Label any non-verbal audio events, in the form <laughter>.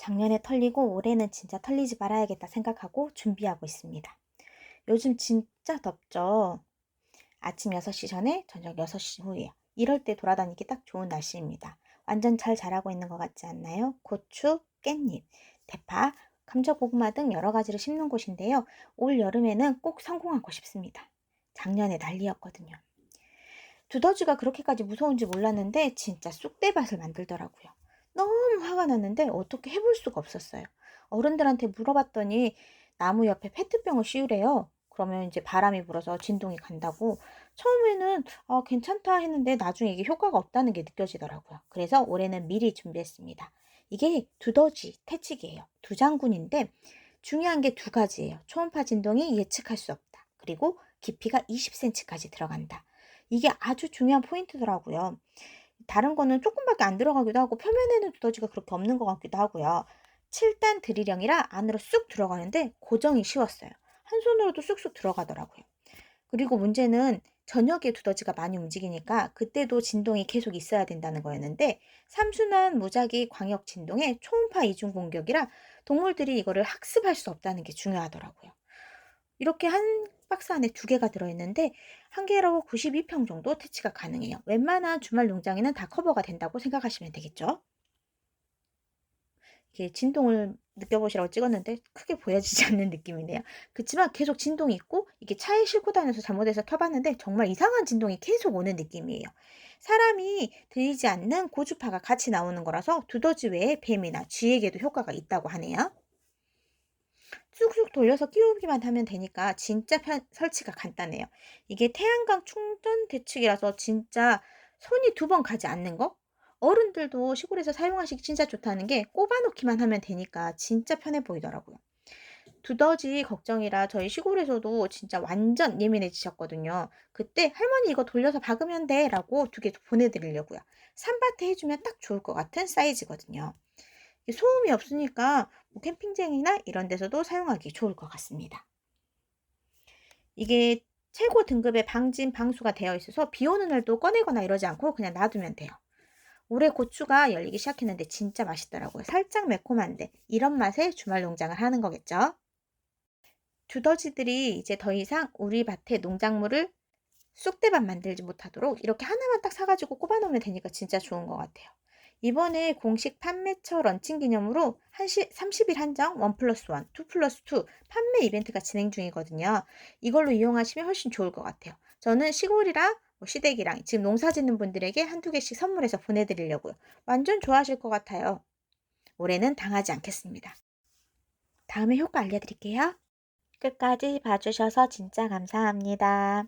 작년에 털리고 올해는 진짜 털리지 말아야겠다 생각하고 준비하고 있습니다. 요즘 진짜 덥죠? 아침 6시 전에 저녁 6시 후에 이럴 때 돌아다니기 딱 좋은 날씨입니다. 완전 잘 자라고 있는 것 같지 않나요? 고추, 깻잎, 대파, 감자, 고구마 등 여러 가지를 심는 곳인데요. 올 여름에는 꼭 성공하고 싶습니다. 작년에 난리였거든요. 두더지가 그렇게까지 무서운지 몰랐는데 진짜 쑥대밭을 만들더라고요. 너무 화가 났는데 어떻게 해볼 수가 없었어요. 어른들한테 물어봤더니 나무 옆에 페트병을 씌우래요. 그러면 이제 바람이 불어서 진동이 간다고. 처음에는 아, 괜찮다 했는데 나중에 이게 효과가 없다는 게 느껴지더라고요. 그래서 올해는 미리 준비했습니다. 이게 두더지 퇴치기예요. 두 장군인데 중요한 게 두 가지예요. 초음파 진동이 예측할 수 없다. 그리고 깊이가 20cm까지 들어간다. 이게 아주 중요한 포인트더라고요. 다른 거는 조금밖에 안 들어가기도 하고 표면에는 두더지가 그렇게 없는 것 같기도 하고요. 7단 드릴형이라 안으로 쑥 들어가는데 고정이 쉬웠어요. 한 손으로도 쑥쑥 들어가더라고요. 그리고 문제는 저녁에 두더지가 많이 움직이니까 그때도 진동이 계속 있어야 된다는 거였는데 삼순환 무작위 광역 진동의 초음파 이중 공격이라 동물들이 이거를 학습할 수 없다는 게 중요하더라고요. 이렇게 한 박스 안에 두 개가 들어있는데 한 개로 92평 정도 퇴치가 가능해요. 웬만한 주말 농장에는 다 커버가 된다고 생각하시면 되겠죠. 이게 진동을 느껴보시라고 찍었는데 크게 보여지지 <laughs> 않는 느낌이네요. 그렇지만 계속 진동이 있고 이게 차에 싣고 다녀서 잘못해서 켜봤는데 정말 이상한 진동이 계속 오는 느낌이에요. 사람이 들리지 않는 고주파가 같이 나오는 거라서 두더지 외에 뱀이나 쥐에게도 효과가 있다고 하네요. 쑥쑥 돌려서 끼우기만 하면 되니까 진짜 편, 설치가 간단해요. 이게 태양광 충전 대축이라서 진짜 손이 두 번 가지 않는 거? 어른들도 시골에서 사용하시기 진짜 좋다는 게 꼽아놓기만 하면 되니까 진짜 편해 보이더라고요. 두더지 걱정이라 저희 시골에서도 진짜 완전 예민해지셨거든요. 그때 할머니 이거 돌려서 박으면 돼 라고 두 개 보내드리려고요. 산밭에 해주면 딱 좋을 것 같은 사이즈거든요. 소음이 없으니까 뭐 캠핑장이나 이런 데서도 사용하기 좋을 것 같습니다. 이게 최고 등급의 방진 방수가 되어 있어서 비 오는 날도 꺼내거나 이러지 않고 그냥 놔두면 돼요. 올해 고추가 열리기 시작했는데 진짜 맛있더라고요. 살짝 매콤한데 이런 맛에 주말 농장을 하는 거겠죠. 두더지들이 이제 더 이상 우리 밭에 농작물을 쑥대밭 만들지 못하도록 이렇게 하나만 딱 사가지고 꼽아놓으면 되니까 진짜 좋은 것 같아요. 이번에 공식 판매처 런칭 기념으로 한시, 30일 한정 1 플러스 1, 2 플러스 2 판매 이벤트가 진행 중이거든요. 이걸로 이용하시면 훨씬 좋을 것 같아요. 저는 시골이랑 뭐 시댁이랑 지금 농사 짓는 분들에게 한두 개씩 선물해서 보내드리려고요. 완전 좋아하실 것 같아요. 올해는 당하지 않겠습니다. 다음에 효과 알려드릴게요. 끝까지 봐주셔서 진짜 감사합니다.